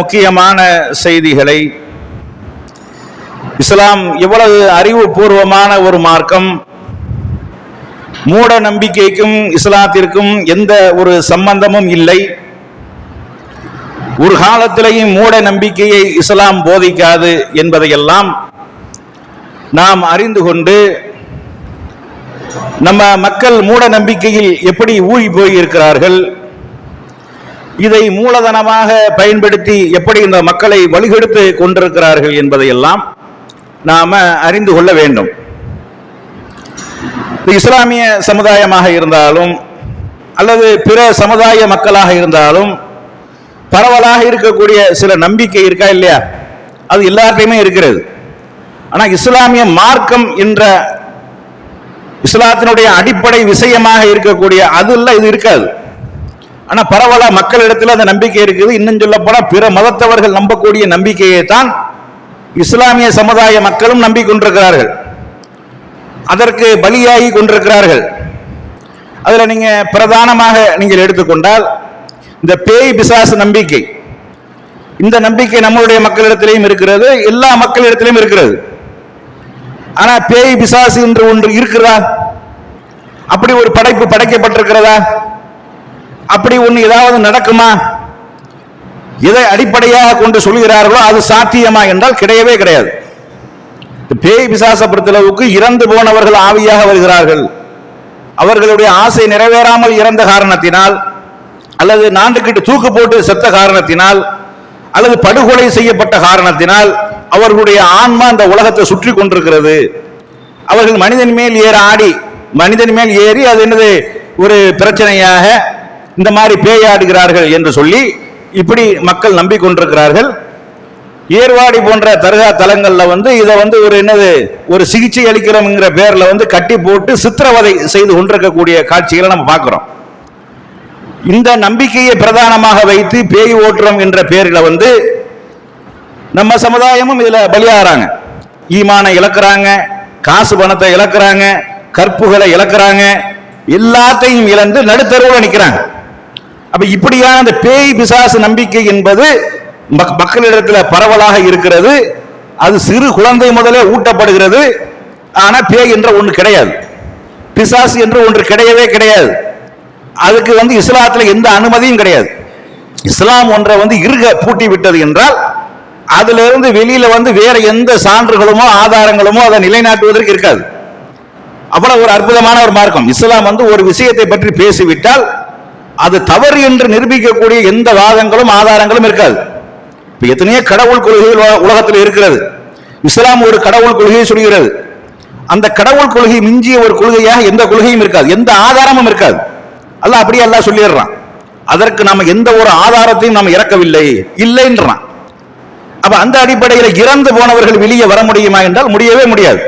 முக்கியமான செய்திகளை. இஸ்லாம் எவ்வளவு அறிவுபூர்வமான ஒரு மார்க்கம். மூட நம்பிக்கைக்கும் இஸ்லாத்திற்கும் எந்த ஒரு சம்பந்தமும் இல்லை. ஒரு காலத்திலேயும் மூட நம்பிக்கையை இஸ்லாம் போதிக்காது என்பதையெல்லாம் நாம் அறிந்து கொண்டு நம்ம மக்கள் மூட நம்பிக்கையில் எப்படி ஊழி போயிருக்கிறார்கள்? இதை மூலதனமாக பயன்படுத்தி எப்படி இந்த மக்களை வழிகெடுத்து கொண்டிருக்கிறார்கள் என்பதையெல்லாம் நாம் அறிந்து கொள்ள வேண்டும். இஸ்லாமிய சமுதாயமாக இருந்தாலும் அல்லது பிற சமுதாய மக்களாக இருந்தாலும் பரவலாக இருக்கக்கூடிய சில நம்பிக்கை இருக்கா இல்லையா? அது எல்லார்ட்டையுமே இருக்கிறது. ஆனால் இஸ்லாமிய மார்க்கம் என்ற இஸ்லாத்தினுடைய அடிப்படை விஷயமாக இருக்கக்கூடிய அதுல இது இருக்காது. ஆனா பரவலா மக்களிடத்தில் அந்த நம்பிக்கை இருக்குது. இன்னும் சொல்ல போனா பிற மதத்தவர்கள் நம்பக்கூடிய நம்பிக்கையை தான் இஸ்லாமிய சமுதாய மக்களும் நம்பிக்கொண்டிருக்கிறார்கள் அதற்கு பலியாகி கொண்டிருக்கிறார்கள். அதில் நீங்க பிரதானமாக நீங்கள் எடுத்துக்கொண்டால் இந்த பேய் பிசாசு நம்பிக்கை. இந்த நம்பிக்கை நம்மளுடைய மக்களிடத்திலையும் இருக்கிறது எல்லா மக்களிடத்திலையும் இருக்கிறது. ஆனா பேய் பிசாசு என்று ஒன்று இருக்கிறதா? அப்படி ஒரு படைப்பு படைக்கப்பட்டிருக்கிறதா? அப்படி ஒன்று ஏதாவது நடக்குமா? எதை அடிப்படையாக கொண்டு சொல்கிறார்களோ அது சாத்தியமா என்றால் கிடையவே கிடையாது. பேய் பிசாச பொறுத்தளவுக்கு இறந்து போனவர்கள் ஆவியாக வருகிறார்கள். அவர்களுடைய ஆசை நிறைவேறாமல் இறந்த காரணத்தினால் அல்லது நாண்டுக்கிட்டு தூக்கு போட்டு செத்த காரணத்தினால் அல்லது படுகொலை செய்யப்பட்ட காரணத்தினால் அவர்களுடைய ஆன்மா அந்த உலகத்தை சுற்றி கொண்டிருக்கிறது. அவர்கள் மனிதன் மேல் ஏற ஆடி மனிதன் மேல் ஏறி அது என்னது? ஒரு பிரச்சனையாக இந்த மாதிரி பேயாடுகிறார்கள் என்று சொல்லி இப்படி மக்கள் நம்பிக்கொண்டிருக்கிறார்கள். ஏர்வாடி போன்ற தர்கா தலங்களில் வந்து இதை வந்து ஒரு என்னது ஒரு சிகிச்சை அளிக்கிறோம்ங்கிற பேரில் வந்து கட்டி போட்டு சித்திரவதை செய்து கொண்டிருக்கக்கூடிய காட்சிகளை நம்ம பார்க்குறோம். இந்த நம்பிக்கையை பிரதானமாக வைத்து பேய் ஓட்டுறோம் என்ற பேரில் வந்து நம்ம சமுதாயமும் இதில் பலியாகிறாங்க. ஈமானை இழக்கிறாங்க காசு பணத்தை இழக்கிறாங்க கற்புகளை இழக்கிறாங்க எல்லாத்தையும் இழந்து நடுத்தருவில் நிற்கிறாங்க அப்ப இப்படியான அந்த பேய் பிசாசு நம்பிக்கை என்பது மக்- மக்களிடத்தில் பரவலாக இருக்கிறது. அது சிறு குழந்தை முதலே ஊட்டப்படுகிறது. ஆனா பேய் என்ற ஒன்று கிடையாது. பிசாசு என்று ஒன்று கிடையவே கிடையாது. அதுக்கு வந்து இஸ்லாத்தில் எந்த அனுமதியும் கிடையாது. இஸ்லாம் ஒன்றை வந்து இருக பூட்டி விட்டது என்றால் அதிலிருந்து வெளியில வந்து வேற எந்த சான்றுகளுமோ ஆதாரங்களுமோ அதை நிலைநாட்டுவதற்கு இருக்காது. அவ்வளவு ஒரு அற்புதமான ஒரு மார்க்கம். இஸ்லாம் வந்து ஒரு விஷயத்தை பற்றி பேசிவிட்டால் அது தவறு என்று நிரூபிக்கக்கூடிய எந்த வாதங்களும் ஆதாரங்களும் இருக்காது. இப்போ எத்தனையோ கடவுள் கொள்கைகள் உலகத்தில் இருக்கிறது. இஸ்லாம் ஒரு கடவுள் கொள்கையை சொல்கிறது. அந்த கடவுள் கொள்கை மிஞ்சிய ஒரு கொள்கையாக எந்த கொள்கையும் இருக்காது. எந்த ஆதாரமும் இருக்காது. அல்ல அப்படியே எல்லாம் சொல்லிடுறான். அதற்கு நம்ம எந்த ஒரு ஆதாரத்தையும் நாம் இறக்கவில்லை இல்லைன்றான். அப்ப அந்த அடிப்படையில் இறந்து போனவர்கள் வெளியே வர முடியுமா என்றால் முடியவே முடியாது.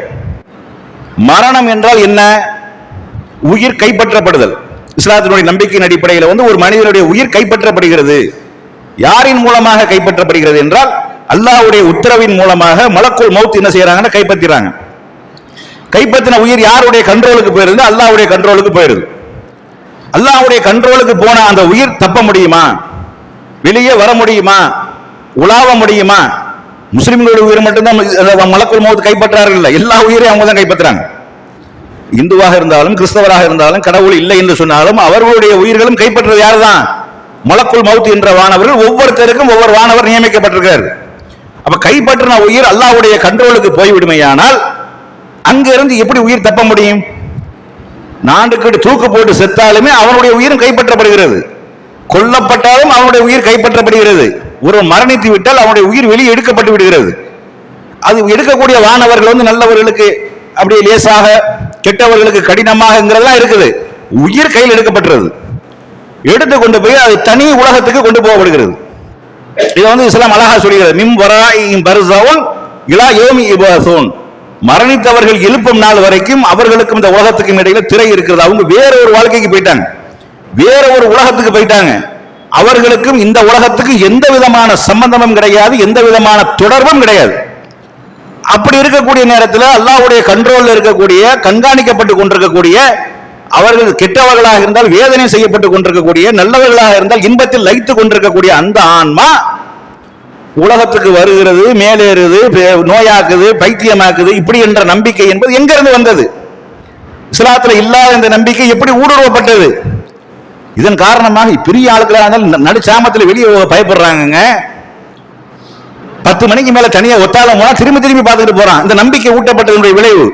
மரணம் என்றால் என்ன? உயிர் கைப்பற்றப்படுதல். இஸ்லாத்தினுடைய நம்பிக்கையின் அடிப்படையில் வந்து ஒரு மனிதனுடைய உயிர் கைப்பற்றப்படுகிறது. யாரின் மூலமாக கைப்பற்றப்படுகிறது என்றால் அல்லாவுடைய உத்தரவின் மூலமாக மலக்குள் மௌத் என்ன செய்யறாங்கன்னா கைப்பற்றிறாங்க. கைப்பற்றின உயிர் யாருடைய கண்ட்ரோலுக்கு போயிருது அல்லாவுடைய கண்ட்ரோலுக்கு போயிருது. அல்லாவுடைய கண்ட்ரோலுக்கு போன அந்த உயிர் தப்ப முடியுமா? வெளியே வர முடியுமா? உலாவ முடியுமா? முஸ்லிம்களுடைய உயிர் மட்டும்தான் மலக்குள் மௌத் கைப்பற்றார்கள் இல்லை. எல்லா உயிரையும் அவங்க தான் கைப்பற்றுறாங்க. இந்துவாக இருந்தாலும் கிறிஸ்தவராக இருந்தாலும் கடவுள் இல்லை என்று சொன்னாலும் அவர்களுடைய உயிர்களும் கைப்பற்றது யாருதான்? மலக்குள் மௌத் என்ற வானவர்கள் ஒவ்வொருத்தருக்கும் ஒவ்வொரு வானவர் நியமிக்கப்பட்டிருக்கார். அப்ப கைப்பற்றின உயிர் அல்லாவுடைய கண்ட்ரோலுக்கு போய்விடுமையானால் அங்கிருந்து எப்படி உயிர் தப்ப முடியும்? நாண்டுக்கு தூக்கு போட்டு செத்தாலுமே அவனுடைய உயிரும் கைப்பற்றப்படுகிறது. கொல்லப்பட்டாலும் அவனுடைய உயிர் கைப்பற்றப்படுகிறது. ஒரு மரணித்து விட்டால் அவனுடைய உயிர் வெளியே எடுக்கப்பட்டு விடுகிறது. அது எடுக்கக்கூடிய வானவர்கள் வந்து நல்லவர்களுக்கு அப்படியே லேசாக கெட்டவர்களுக்கு கடினமாகங்கிறதெல்லாம் இருக்குது. உயிர் கையில் எடுக்கப்பட்டுறது. எடுத்து கொண்டு போய் அது தனி உலகத்துக்கு கொண்டு போகப்படுகிறது. இது வந்து இஸ்லாம் அழகா சொல்கிறது. மிம் வராயின் பர்சவுன் இலா யோமி இபாசோன். மரணித்தவர்கள் எழுப்பும் நாள் வரைக்கும் அவர்களுக்கும் இந்த உலகத்துக்கும் இடையில திரை இருக்கிறது. அவங்க வேற ஒரு வாழ்க்கைக்கு போயிட்டாங்க. வேற ஒரு உலகத்துக்கு போயிட்டாங்க. அவர்களுக்கும் இந்த உலகத்துக்கு எந்த விதமான சம்பந்தமும் கிடையாது எந்த விதமான தொடர்பும் கிடையாது. அப்படி இருக்கக்கூடிய நேரத்தில் அல்லாவுடைய கண்ட்ரோலில் இருக்கக்கூடிய கண்காணிக்கப்பட்டு கொண்டிருக்கக்கூடிய அவர்கள் கெட்டவர்களாக இருந்தால் வேதனை செய்யப்பட்டு கொண்டிருக்கக்கூடிய நல்லவர்களாக இருந்தால் இன்பத்தில் லைத்துக் கொண்டிருக்கக்கூடிய அந்த ஆன்மா உலகத்துக்கு வருகிறது மேலேறுது நோயாக்குது பைத்தியமாக்குது இப்படி என்ற நம்பிக்கை என்பது எங்கிருந்து வந்தது? இஸ்லாத்தில் இல்லாத இந்த நம்பிக்கை எப்படி ஊடுருவப்பட்டது? இதன் காரணமாக பெரிய ஆளுக்களாக இருந்தாலும் நடு சாமத்தில் வெளியே பயப்படுறாங்கங்க. பத்து மணிக்கு மேல தனியா ஒத்தாலம் போனா திரும்பி திரும்பி பார்த்துட்டு போறான். இந்த நம்பிக்கை ஊட்டப்பட்டதனுடைய விளைவு.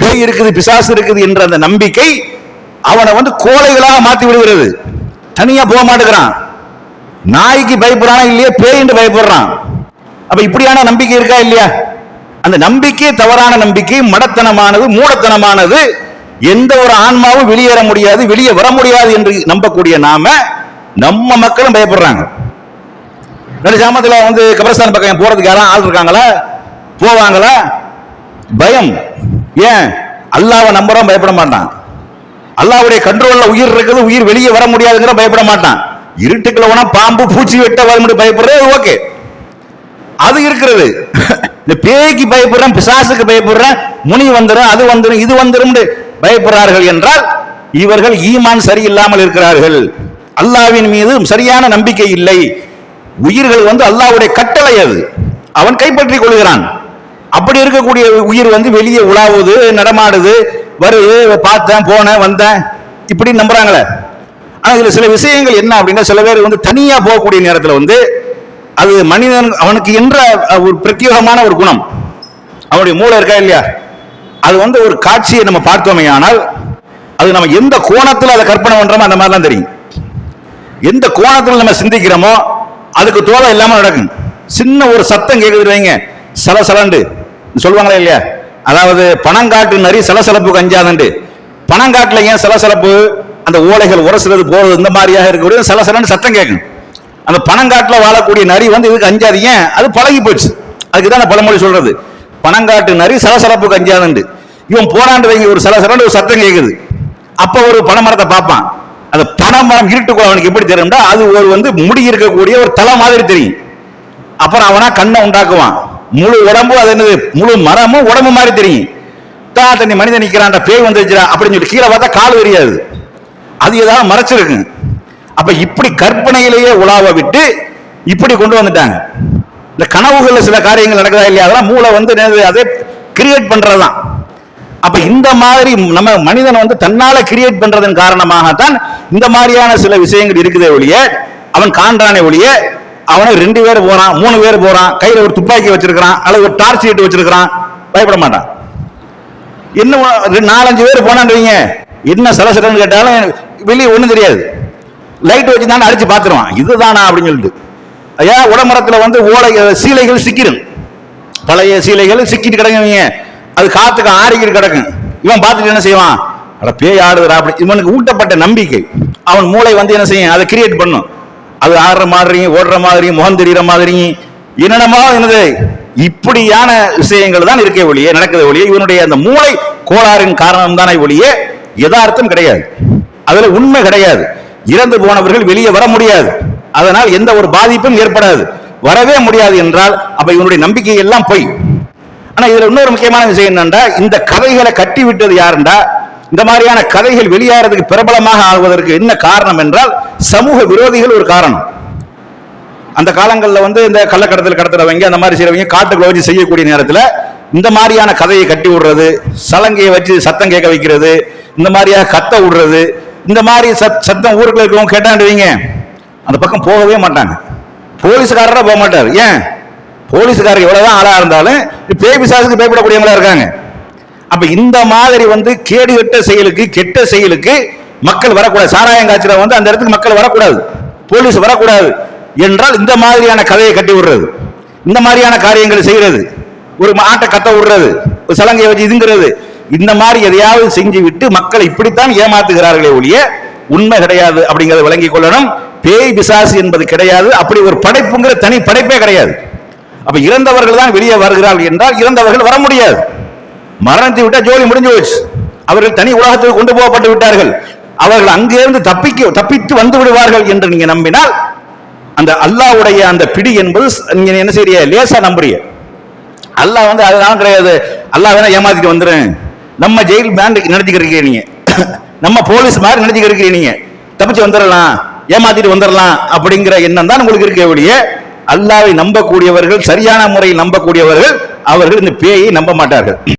பேய் இருக்குது பிசாசு இருக்குது என்ற அந்த நம்பிக்கை அவனை வந்து கோழைகளாக மாத்தி விடுகிறது. தனியா போக மாட்டேங்கிறான். நாய்க்கு பயப்படுறானா இல்லையா பேயின்னு பயப்படுறான். அப்ப இப்படியான நம்பிக்கை இருக்கா இல்லையா? அந்த நம்பிக்கை தவறான நம்பிக்கை மடத்தனமானது மூடத்தனமானது எந்த ஒரு ஆன்மாவும் வெளியேற முடியாது வெளியே வர முடியாது என்று நம்பக்கூடிய நாம நம்ம மக்களும் பயப்படுறாங்க. ரெண்டு ஜாமத்தில் வந்து கபரஸ்தான் பக்கம் போறதுக்கு யாரும் ஆள் இருக்காங்களா? போவாங்களா? பயம். ஏன்? அல்லாவை நம்புறோம் பயப்பட மாட்டான். அல்லாவுடைய கண்ட்ரோல்ல உயிர் இருக்குது உயிர் வெளியே வர முடியாதுங்கிற பயப்பட மாட்டான். இருட்டுக்குள்ள போனா பாம்பு பூச்சி வெட்ட வர பயப்படுறது ஓகே. அது இருக்கிறது. இந்த பேய்க்கு பயப்படுறேன் பிசாசுக்கு பயப்படுறேன் முனி வந்துடும் அது வந்துடும் இது வந்துடும் பயப்படுறார்கள் என்றால் இவர்கள் ஈமான் சரியில்லாமல் இருக்கிறார்கள். அல்லாவின் மீது சரியான நம்பிக்கை இல்லை. உயிர்கள் வந்து அல்லாவுடைய கட்டளை அது. அவன் கைப்பற்றிக் கொள்கிறான். அப்படி இருக்கக்கூடிய உயிர் வந்து வெளியே உலாவுது நடமாடுது. வருது பார்த்தேன் போனேன் வந்தேன். இப்படி நம்புறாங்களே. ஆனால் இதில் சில விஷயங்கள் என்ன அப்படின்னா சில பேர் வந்து தனியாக போகக்கூடிய நேரத்தில் வந்து அது மனிதன் அவனுக்கு என்ற ஒரு பிரத்யேகமான ஒரு குணம். அவனுடைய மூளை இருக்கா இல்லையா? அது வந்து ஒரு காட்சியை நம்ம பார்த்தோமே ஆனால் அது நம்ம எந்த கோணத்தில் அதை கற்பனை பண்ணுறோமோ அந்த மாதிரிலாம் தெரியும். எந்த கோணத்தில் நம்ம சிந்திக்கிறோமோ அதுக்கு தோலை இல்லாம நடக்கும். சின்ன ஒரு சத்தம் கேட்குது வைங்க. சலசலண்டு. சொல்லுவாங்களே இல்லையா? அதாவது பணங்காட்டு நரி சலசலப்பு அஞ்சாதண்டு பணங்காட்டில் ஏன் சலசலப்பு? அந்த ஓலைகள் உரசுறது போறது இந்த மாதிரியாக இருக்கக்கூடிய சலசலன்னு சத்தம் கேட்கும். அந்த பணங்காட்டில் வாழக்கூடிய நரி வந்து இதுக்கு அஞ்சாது ஏன்? அது பழகி போச்சு அதுக்கு தான் பழமொழி சொல்றது. பணங்காட்டு நரி சலசலப்பு கஞ்சாதுண்டு. இவன் போனாண்டு வைங்க ஒரு சலசலன்னு ஒரு சத்தம் கேட்குது அப்போ ஒரு பனைமரத்தை பார்ப்பான். அந்த பனைமரம் இருட்டுக்குள்ள அவனுக்கு எப்படி தெரியும்டா? அது ஒரு வந்து முடி இருக்கக்கூடிய ஒரு தலை மாதிரி தெரியும். அப்புறம் அவனா கண்ணை உண்டாக்குவான். முழு உடம்பு அது என்னது? முழு மரமும் உடம்பு மாதிரி தெரியும். தா தண்ணி மனிதன் நிற்கிறான் பேய் வந்துருச்சுடா அப்படின்னு சொல்லி கீழே பார்த்தா கால் தெரியாது அது ஏதாவது மறைச்சிருக்கு அப்ப இப்படி கற்பனையிலேயே உலாவ விட்டு இப்படி கொண்டு வந்துட்டாங்க. இந்த கனவுகள்ல சில காரியங்கள் நடக்குதா இல்லையா? அதெல்லாம் மூளை வந்து அதே கிரியேட் பண்றதுதான். அப்ப இந்த மாதிரி நம்ம மனிதன் வந்து தன்னால கிரியேட் பண்றதன் காரணமாகத்தான் இந்த மாதிரியான சில விஷயங்கள் இருக்குதே ஒழிய அவன் காண்றானே ஒழிய அவனை ரெண்டு பேர் போறான் மூணு பேர் போறான் கையில ஒரு துப்பாக்கி வச்சிருக்கிறான் அல்லது ஒரு டார்ச் லைட் வச்சிருக்கிறான் பயப்பட மாட்டான். இன்னும் நாலஞ்சு பேர் போனான்றீங்க என்ன சலசலன்னு கேட்டாலும் வெளியே ஒண்ணும் தெரியாது. லைட் வச்சு தானே அடிச்சு பார்த்துருவான். இதுதானா அப்படின்னு சொல்லிட்டு. ஐயா உடமரத்துல வந்து ஓலை சீலைகள் சிக்கிடும். பழைய சீலைகள் சிக்கிட்டு கிடங்குவீங்க அது காத்துக்கு ஆறுகிட்டு கிடக்கும் இவன் பார்த்துட்டு என்ன செய்வான்? அட பேய் ஆடுதுடா அப்படி. இவனுக்கு ஊட்டப்பட்ட நம்பிக்கை. அவன் மூளை வந்து என்ன செய்யும்? அதை கிரியேட் பண்ணும். அது ஆடுற மாதிரியும் ஓடுற மாதிரியும் முகம் தெரிகிற மாதிரியும் என்னென்னமோ என்னது? இப்படியான விஷயங்கள் தான் இருக்கே ஒழிய நடக்குது ஒழிய இவனுடைய அந்த மூளை கோளாறின் காரணம் தானே ஒழிய யதார்த்தம் கிடையாது. அதுல உண்மை கிடையாது. இறந்து போனவர்கள் வெளியே வர முடியாது. அதனால் எந்த ஒரு பாதிப்பும் ஏற்படாது. வரவே முடியாது என்றால் அப்ப இவனுடைய நம்பிக்கை எல்லாம் போய். ஆனா இதுல இன்னொரு முக்கியமான விஷயம் என்னண்டா? இந்த கதைகளை கட்டி விட்டது யாருண்டா? இந்த மாதிரியான கதைகள் வெளியாகிறதுக்கு பிரபலமாக ஆகுவதற்கு என்ன காரணம் என்றால் சமூக விரோதிகள் ஒரு காரணம். அந்த காலங்களில் வந்து இந்த கள்ளக்கடத்தில் கடத்துறவங்க அந்த மாதிரி செய்யறவங்க காட்டுக்குள்ள வச்சு செய்யக்கூடிய நேரத்தில் இந்த மாதிரியான கதையை கட்டி விடுறது சலங்கையை வச்சு சத்தம் கேட்க வைக்கிறது இந்த மாதிரியாக கத்த விடுறது இந்த மாதிரி சத் சத்தம் ஊருக்குள்ள இருக்கிறவங்க கேட்டாண்டுவீங்க அந்த பக்கம் போகவே மாட்டாங்க. போலீஸ்காரராக போக மாட்டார். ஏன்? போலீஸ்காரர் எவ்வளோதான் ஆளாக இருந்தாலும் பேய் பிசாசுக்கு பயப்படக்கூடியவங்களா இருக்காங்க. அப்போ இந்த மாதிரி வந்து கேடு கெட்ட செயலுக்கு கெட்ட செயலுக்கு மக்கள் வரக்கூடாது. சாராயம் காய்ச்சல வந்து அந்த இடத்துக்கு மக்கள் வரக்கூடாது. போலீஸ் வரக்கூடாது என்றால் இந்த மாதிரியான கதையை கட்டி விடுறது. இந்த மாதிரியான காரியங்களை செய்கிறது ஒரு ஆட்டை கத்த விடுறது. ஒரு சலங்கையை வச்சு இதுங்கிறது. இந்த மாதிரி எதையாவது செஞ்சு விட்டு மக்களை இப்படித்தான் ஏமாத்துகிறார்களே ஒழிய உண்மை கிடையாது அப்படிங்கிறத விளங்கிக் கொள்ளணும். பேய் பிசாசு என்பது கிடையாது. அப்படி ஒரு படைப்புங்கிற தனி படைப்பே கிடையாது. அப்ப இறந்தவர்கள் தான் வெளியே வருகிறார்கள் என்றால் இறந்தவர்கள் வர முடியாது. மரணத்தை விட்டா ஜோலி முடிஞ்சு போச்சு. அவர்கள் தனி உலகத்துக்கு கொண்டு போகப்பட்டு விட்டார்கள். அவர்கள் அங்கிருந்து தப்பிக்க தப்பித்து வந்து விடுவார்கள் என்று நீங்க நம்பினால் அந்த அல்லாஹ்வுடைய அந்த பிடி என்பது நீங்க என்ன செய்ய லேசா நம்புறீங்க. அல்லாஹ் வந்து அதெல்லாம் கிடையாது. அல்லாஹ் வேணா ஏமாத்திட்டு வந்துடுறேன் நம்ம ஜெயில் பேண்ட் நடத்திக்கிட்டு நீங்க. நம்ம போலீஸ் மாதிரி நடத்திக்கிட்டு நீங்க. தப்பிச்சு வந்துடலாம் ஏமாத்திட்டு வந்துடலாம் அப்படிங்கிற எண்ணம் தான் உங்களுக்கு இருக்க ஒழிய அல்லாவை நம்பக்கூடியவர்கள் சரியான முறையில் நம்பக்கூடியவர்கள் அவர்கள் இந்த பேயை நம்ப மாட்டார்கள்.